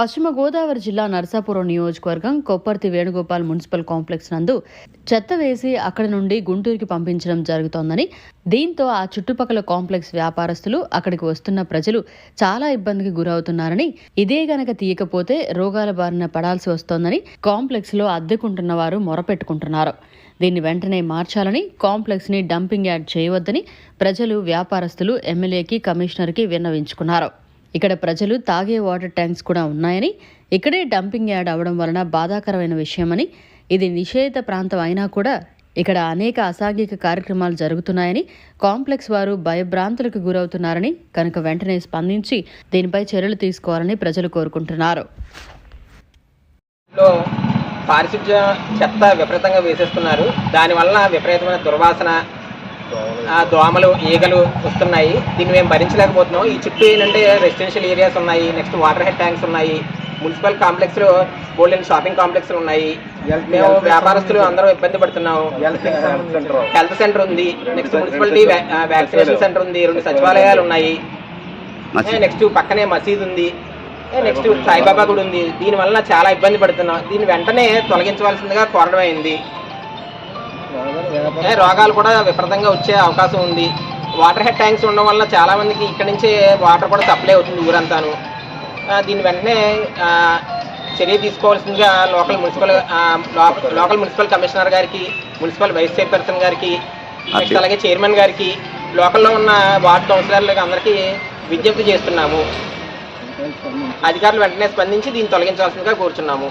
పశ్చిమ గోదావరి జిల్లా నరసాపురం నియోజకవర్గం కొప్పర్తి వేణుగోపాల్ మున్సిపల్ కాంప్లెక్స్ నందు చెత్త వేసి అక్కడి నుండి గుంటూరుకి పంపించడం జరుగుతోందని. దీంతో ఆ చుట్టుపక్కల కాంప్లెక్స్ వ్యాపారస్తులు అక్కడికి వస్తున్న ప్రజలు చాలా ఇబ్బందికి గురవుతున్నారని ఇదే గనక తీయకపోతే రోగాల బారిన పడాల్సి వస్తోందని కాంప్లెక్స్లో అద్దెకుంటున్న వారు మొరపెట్టుకుంటున్నారు. దీన్ని వెంటనే మార్చాలని కాంప్లెక్స్ని డంపింగ్ యాడ్ చేయవద్దని ప్రజలు వ్యాపారస్తులు ఎమ్మెల్యేకి కమిషనర్కి విన్నవించుకున్నారు. ఇక్కడ ప్రజలు తాగే వాటర్ ట్యాంక్స్ కూడా ఉన్నాయని ఇక్కడే డంపింగ్ యార్డ్ అవడం వలన బాధాకరమైన విషయమని ఇది నిషేధిత ప్రాంతం అయినా కూడా ఇక్కడ అనేక అసాంఘిక కార్యక్రమాలు జరుగుతున్నాయని కాంప్లెక్స్ వారు భయభ్రాంతులకు గురవుతున్నారని కనుక వెంటనే స్పందించి దీనిపై చర్యలు తీసుకోవాలని ప్రజలు కోరుకుంటున్నారు. పారిశుద్ధ్య చెత్త విపరీతంగా వేసేస్తున్నారు. దానివల్ల విపరీతమైన దుర్వాసన దోమలు ఈగలు వస్తున్నాయి. దీన్ని మేము భరించలేకపోతున్నాం. ఈ చుట్టూ ఏంటంటే రెసిడెన్షియల్ ఏరియాస్ ఉన్నాయి. నెక్స్ట్ వాటర్ హెడ్ ట్యాంక్స్ ఉన్నాయి మున్సిపల్ కాంప్లెక్స్లో గోల్డెన్ షాపింగ్ కాంప్లెక్స్లు ఉన్నాయి. మేము వ్యాపారస్తులు అందరం ఇబ్బంది పడుతున్నాం. హెల్త్ సెంటర్ ఉంది. నెక్స్ట్ మున్సిపాలిటీ వ్యాక్సినేషన్ సెంటర్ ఉంది. రెండు సచివాలయాలు ఉన్నాయి. నెక్స్ట్ పక్కనే మసీద్ ఉంది. నెక్స్ట్ సాయిబాబా గుడి ఉంది. దీని వలన చాలా ఇబ్బంది పడుతున్నాం. దీన్ని వెంటనే తొలగించవలసిందిగా కోరడం అయింది. రోగాలు కూడా విపరీతంగా వచ్చే అవకాశం ఉంది. వాటర్ హెడ్ ట్యాంక్స్ ఉండడం వల్ల చాలా మందికి ఇక్కడ నుంచే వాటర్ కూడా సప్లై అవుతుంది ఊరంతాను. ఆ, దీన్ని వెంటనే చర్య తీసుకోవాల్సిందిగా local municipal local municipal commissioner గారికి మున్సిపల్ వైస్ చైర్పర్సన్ గారికి అలాగే చైర్మన్ గారికి లోకల్లో ఉన్న వార్డు కౌన్సిలర్లకు అందరికీ విజ్ఞప్తి చేస్తున్నాము. అధికారులు వెంటనే స్పందించి దీన్ని తొలగించాల్సిందిగా కోరుచున్నాము.